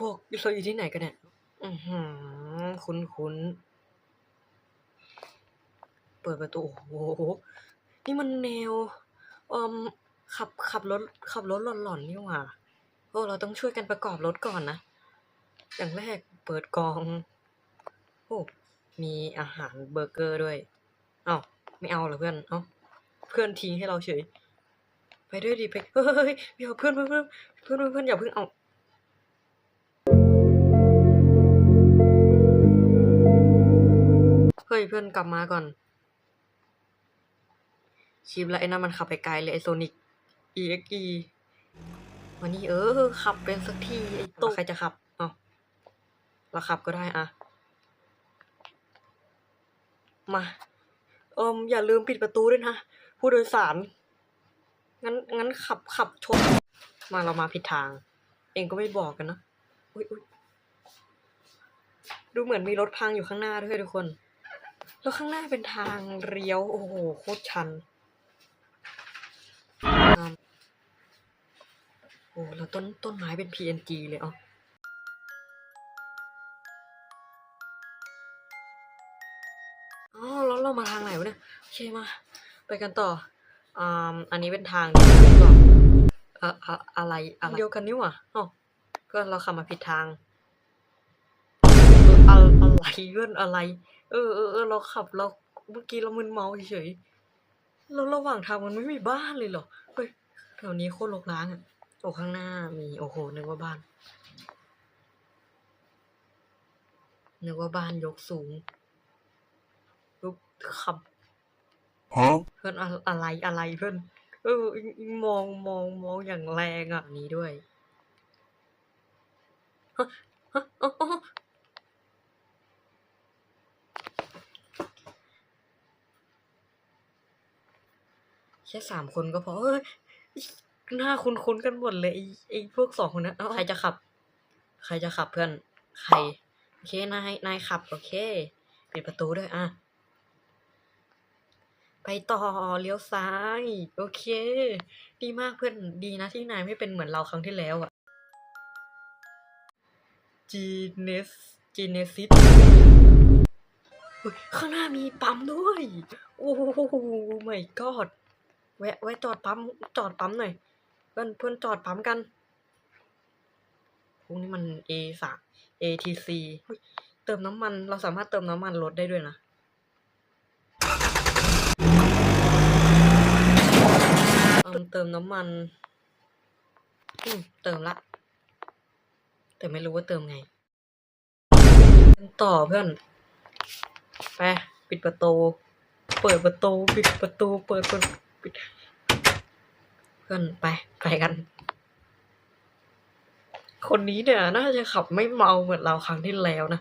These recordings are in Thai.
พวกเราอยู่ที่ไหนกันเนี่ย อือหือคุ้นคุ้นๆเปิดประตู โอ้โห นี่มันแนวเอ่มขับขับรถขับรถหลอนๆนี่หว่าโอ้เราต้องช่วยกันประกอบรถก่อนนะ อย่างแรกเปิดกอง โอ้ มีอาหารเบอร์เกอร์ด้วย เอ้าไม่เอาเหรอเพื่อน เอ้าเพื่อนทิ้งให้เราเฉย ไปด้วยดิไปเฮ้ยเฮ้ยเดี๋ยวเพื่อนเพื่อนเพื่อนเพื่อนเพื่อนอย่าเพิ่งเอา เฮ้ยเพื่อนกลับมาก่อน ชิปแล้วไอ้นั่นมันขับไปไกลเลยไอโซนิก EXE วันนี้เออ ขับเป็นสักทีไอ้โตใครจะขับ เอาเราขับก็ได้อะ มาเอิมอย่าลืมปิดประตูด้วยนะ ผู้โดยสาร งั้น งั้นขับขับชน มาเรามาผิดทาง เองก็ไม่บอกกันนะ อุ้ยอุ้ยดูเหมือนมีรถพังอยู่ข้างหน้าด้วยทุกคน แล้วข้างหน้าเป็นทางเลี้ยว โอ้โหโคตรชันอ่าโอ้แล้วต้นต้นไม้เป็น PNG เลยเอออ๋อแล้วเรามาทางไหนวะเนี่ย โอเคมา ไปกันต่ออ่าอันนี้เป็นทางเดียวกันหรือเปล่าอะอะไรอะไรเดียวกันนี่หว่าอ๋อก็เราขับมาผิดทาง อะอะไรเรื่องอะไร เออเออเออเราขับเราเมื่อกี้เรามึนเมาเฉยๆแล้วระหว่างทางมันไม่มีบ้านเลยเหรอ เฮ้ยแถวนี้โคตรรกร้างอะ โอ้ข้างหน้ามีโอ้โหนึกว่าบ้าน นึกว่าบ้านยกสูงลุกขับ Huh? เพื่อนอะอะไรอะไรเพื่อน เอออิงอิงมองมองมองอย่างแรงอะนี้ด้วยฮะฮะอ๋ออ๋อ แค่สามคนก็พอเอ้ยหน้าคุ้นๆกันหมดเลยไอ้ไอ้พวกสองคนนั้นใครจะขับ ใครจะขับเพื่อน ใคร โอเคนายนายขับ โอเคปิดประตูด้วยอะไปต่อเลี้ยวซ้าย โอเค ดีมากเพื่อนดีนะที่นายไม่เป็นเหมือนเราครั้งที่แล้วอะจีเนสจีเนซิสข้างหน้ามีปั๊มด้วย โอ้โหไม่กอด แวะแวะจอดปั๊มจอดปั๊มหน่อยเพื่อนเพื่อนจอดปั๊มกันพวกนี้มัน A สาม ATC เติมน้ำมันเราสามารถเติมน้ำมันรถได้ด้วยนะเติมเติมน้ำมันเติมละ แต่ไม่รู้ว่าเติมไงต่อเพื่อน ไป ปิดประตู เปิดประตู ปิดประตู เปิดเปิด ปิดเพื่อนไปไปกัน คนนี้เนี่ยน่าจะขับไม่เมาเหมือนเราครั้งที่แล้วนะ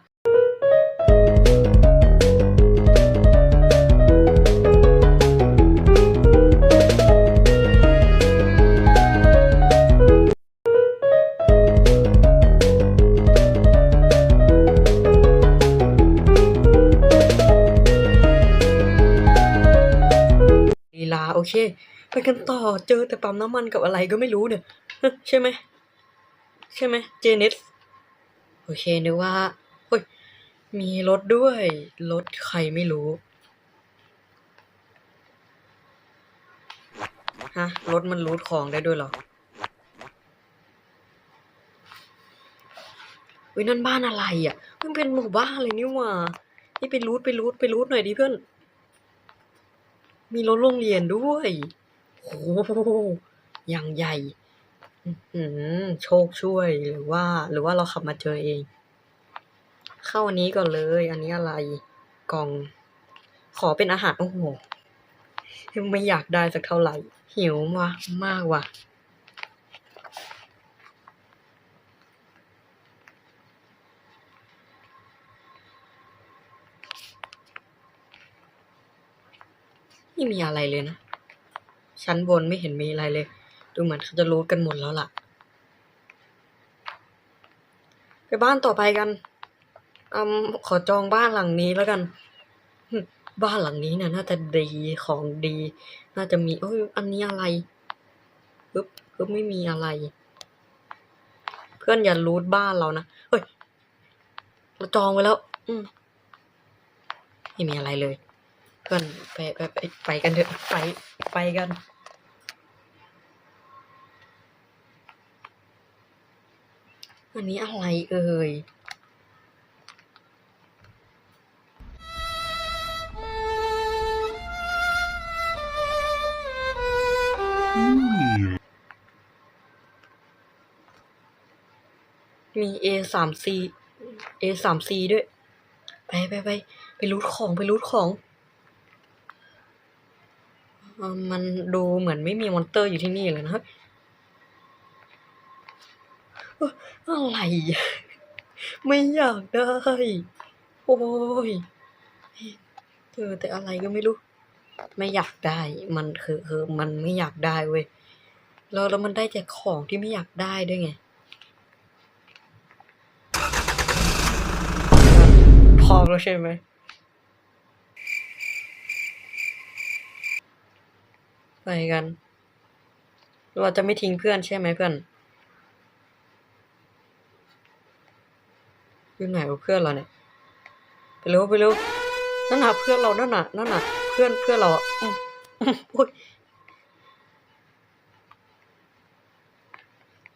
กันต่อเจอแต่ปั๊มน้ำมันกับอะไรก็ไม่รู้เนี่ย ใช่ไหมใช่ไหมเจเนสโอเคนึกว่าเฮ้ยมีรถด้วยรถใครไม่รู้ฮะรถมันรูดของได้ด้วยเหรอวินั่นบ้านอะไรอะมันเป็นหมู่บ้านเลยนี่หว่านี่ไปรูดไปรูดไปรูดหน่อยดิเพื่อน มีรถโรงเรียนด้วย โอ้โหอย่างใหญ่อื้อหือโชคช่วยหรือว่า หรือว่าเราขับมาเจอเอง เข้าอันนี้ก่อนเลย อันนี้อะไรกล่อง ขอเป็นอาหาร โอ้โหไม่อยากได้สักเท่าไหร่ หิวว่ะมากว่ะไม่มีอะไรเลยนะ ชั้นบนไม่เห็นมีอะไรเลย ดูเหมือนเขาจะรู้กันหมดแล้วล่ะ ไปบ้านต่อไปกันอืมขอจองบ้านหลังนี้แล้วกัน บ้านหลังนี้นี่ยน่าจะดีของดี น่าจะมีเอ้ยอันนี้อะไรปึ๊บปึ๊บไม่มีอะไร เพื่อนอย่ารูทบ้านเรานะเฮ้ยเราจองไว้แล้ว อืมไม่มีอะไรเลย พื่อนไปไปไปไปกันเถอะไปไปกันอันนี้อะไรเอ่ยมี A สาม C A สาม C ด้วย ไปไปไปไปรูทของไปรูทของ มันดูเหมือนไม่มีมอนเตอร์อยู่ที่นี่เลยนะเอ้ออะไร ไม่อยากได้ โอ้ยเจอแต่อะไรก็ไม่รู้ ไม่อยากได้ มันคือคือมันไม่อยากได้เว้ยแล้วแล้วมันได้แต่ของที่ไม่อยากได้ด้วยไง พร้อมแล้วใช่ไหม ไปกัน เราจะไม่ทิ้งเพื่อนใช่ไหมเพื่อนอยู่ไหนวะเพื่อนเราเนี่ยไปเร็วไปเร็วนั่นน่ะเพื่อนเรานั่นน่ะนั่นน่ะเพื่อนเพื่อนเราอะอืมอืมโอ้ย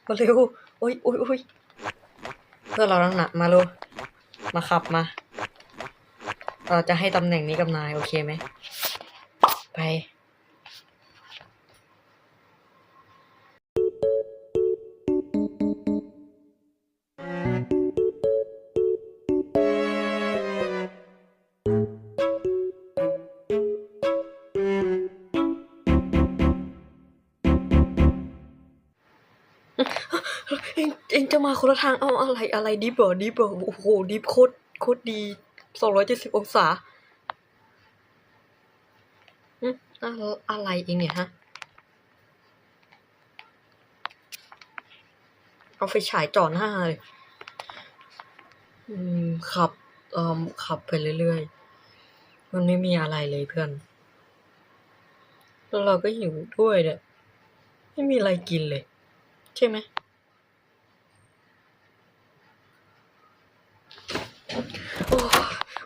มาเร็วโอ้ยโอ้ยโอ้ยเพื่อนเรานั่นน่ะมาเร็วมาขับมา เราจะให้ตำแหน่งนี้กับนายโอเคไหมไป จะมาคนละทางเอาอะไรอะไรดิฟเหรอดิฟเหรอโอ้โหดิฟโคตรโคตรดีสองร้อยเจ็ดสิบองศาอืมอะไรเองเนี่ยฮะ เอาไฟฉายจ่อหน้าเลยอืมขับเอ่อขับไปเรื่อยๆ มันไม่มีอะไรเลยเพื่อน แล้วเราก็หิวด้วยเนี่ย ไม่มีอะไรกินเลย ใช่ไหม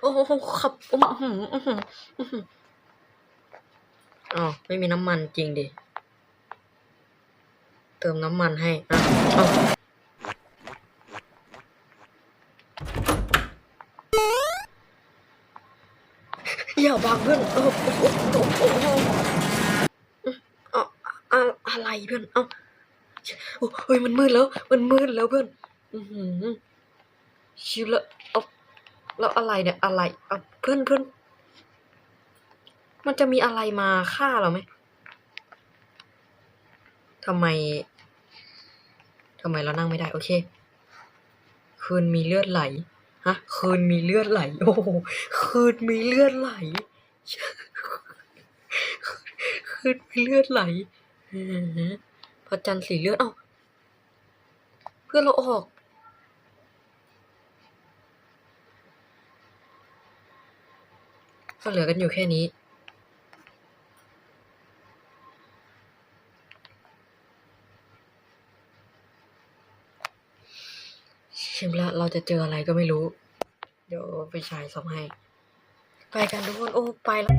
โอ้ โหขับอื้อหืออื้อหืออื้อไม่มีน้ำมันจริงดิ เติมน้ำมันให้อะเอาอย่าบังเพื่อนเออโอ้โหโอ้โหโอ้โหเอาอาอะไรเพื่อน เอ้าโอ้เฮ้ยมันมืดแล้ว มันมืดแล้วเพื่อน อือหือชิวละเอา แล้วอะไรเนี่ยอะไรเอาเพื่อนเพื่อนมันจะมีอะไรมาฆ่าเราไหมทำไมทำไมเรานั่งไม่ได้โอเค คืนมีเลือดไหลฮะคืนมีเลือดไหล โอ้คืนมีเลือดไหล คืนมีเลือดไหลอือหือพระจันทร์สีเลือดเอ้าเพื่อนเราออก ก็เหลือกันอยู่แค่นี้ ชิมละเราจะเจออะไรก็ไม่รู้ เดี๋ยวไปฉายส่องให้ ไปกันทุกคน โอ้ ไปแล้ว